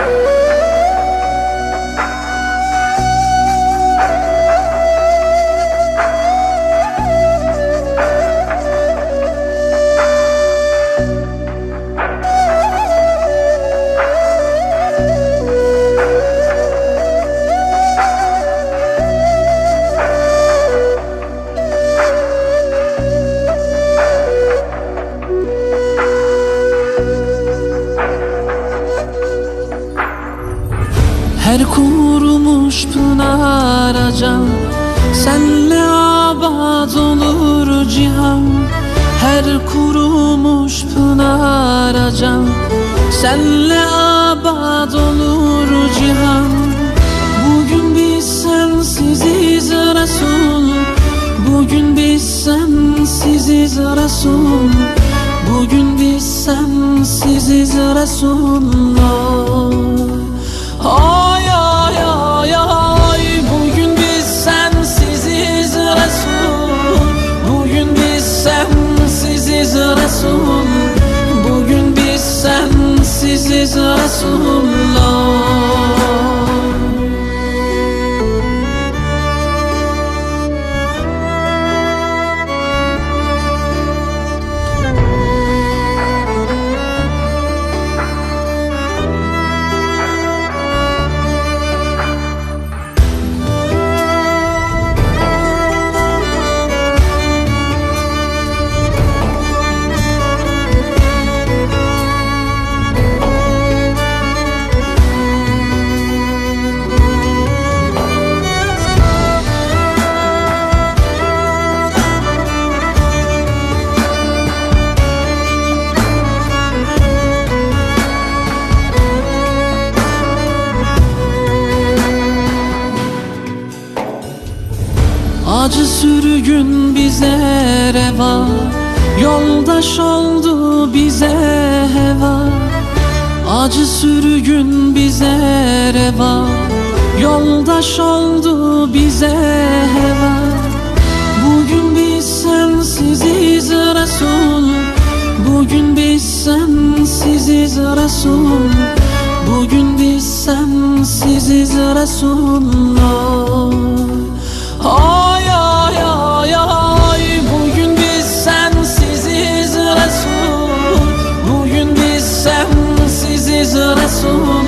Ah! Her kurumuş pınara can Senle abad olur cihan Her kurumuş pınara can Senle abad olur cihan Bugün biz sensiziz Resul. Bugün biz sensiziz Resul. Bugün biz sensiziz Resulullah. Ay sensiziz Acı sürgün bize reva. Yoldaş oldu bize heva. Acı sürgün bize reva. Yoldaş oldu bize heva. Bugün biz sensiziz Resul. Bugün biz sensiziz Resul. Bugün biz sensiziz Resulullah. Ay sensiziz Resul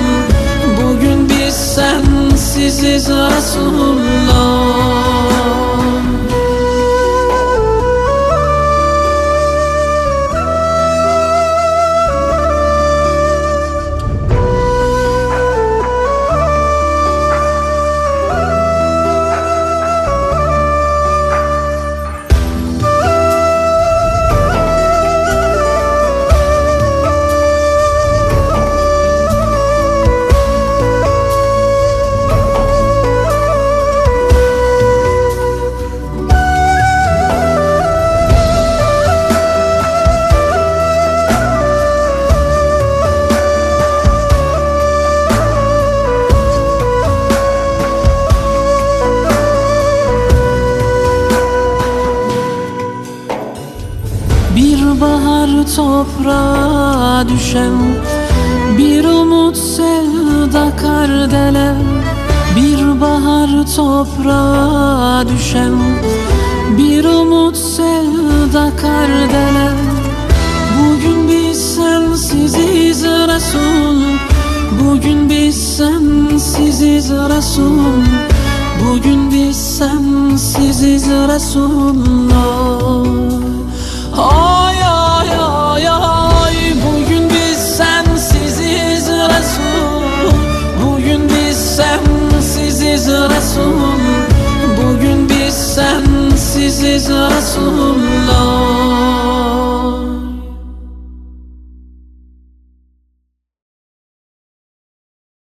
Bugün biz sensiziz Resulullah bahar toprağa düşen Bir umut sevda kardelen Bir bahar toprağa düşen Bir umut sevda kardelen Bugün biz sensiziz Resul Bugün biz sensiziz Resul Bugün biz sensiziz Resulullah. Ay Sensiziz Resulullah